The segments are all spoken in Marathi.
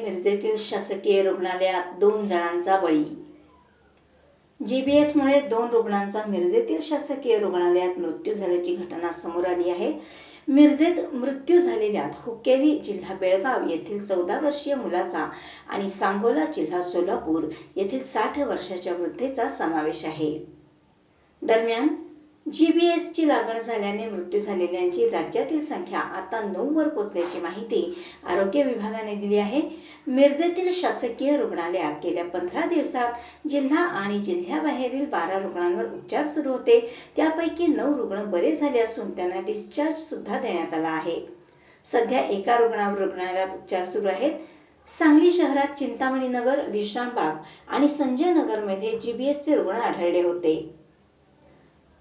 मिरजेतील शासकीय रुग्णालयात दोन जणांचा बळी. जीबीएसमुळे दोन रुग्णांचा मिरजेतील शासकीय रुग्णालयात मृत्यू झाल्याची घटना समोर आली आहे. मिरजेत मृत्यू झालेल्या हुक्केरी जिल्हा बेळगाव येथील चौदा वर्षीय मुलाचा आणि सांगोला जिल्हा सोलापूर येथील साठ वर्षाच्या वृद्धेचा समावेश आहे. दरम्यान जीबीएसची लागण झाल्याने मृत्यू झालेल्यांची राज्यातील संख्या आता नऊवर पोहोचल्याची माहिती आरोग्य विभागाने दिली आहे. मिरजेतील शासकीय रुग्णालयात गेल्या पंधरा दिवसात जिल्हा आणि जिल्ह्याबाहेरील बारा रुग्णांवर उपचार सुरू होते. त्यापैकी नऊ रुग्ण बरे झाले असून त्यांना डिस्चार्ज सुद्धा देण्यात आला आहे. सध्या एका रुग्णावर रुग्णालयात उपचार सुरू आहेत. सांगली शहरात चिंतामणी नगर विश्रामबाग आणि संजय नगरमध्ये जीबीएसचे रुग्ण आढळले होते.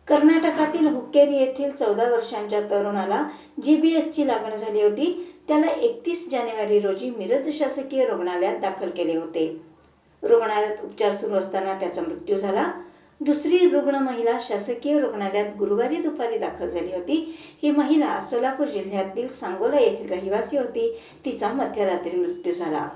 कर्नाटकातील हुक्केरी येथील चौदा वर्षांच्या तरुणाला जी बी एसची लागण झाली होती. त्याला एकतीस जानेवारी रोजी मिरज शासकीय रुग्णालयात दाखल केले होते. रुग्णालयात उपचार सुरू असताना त्याचा मृत्यू झाला. दुसरी रुग्ण महिला शासकीय रुग्णालयात गुरुवारी दुपारी दाखल झाली होती. ही महिला सोलापूर जिल्ह्यातील सांगोला येथील रहिवासी होती. तिचा मध्यरात्री मृत्यू झाला.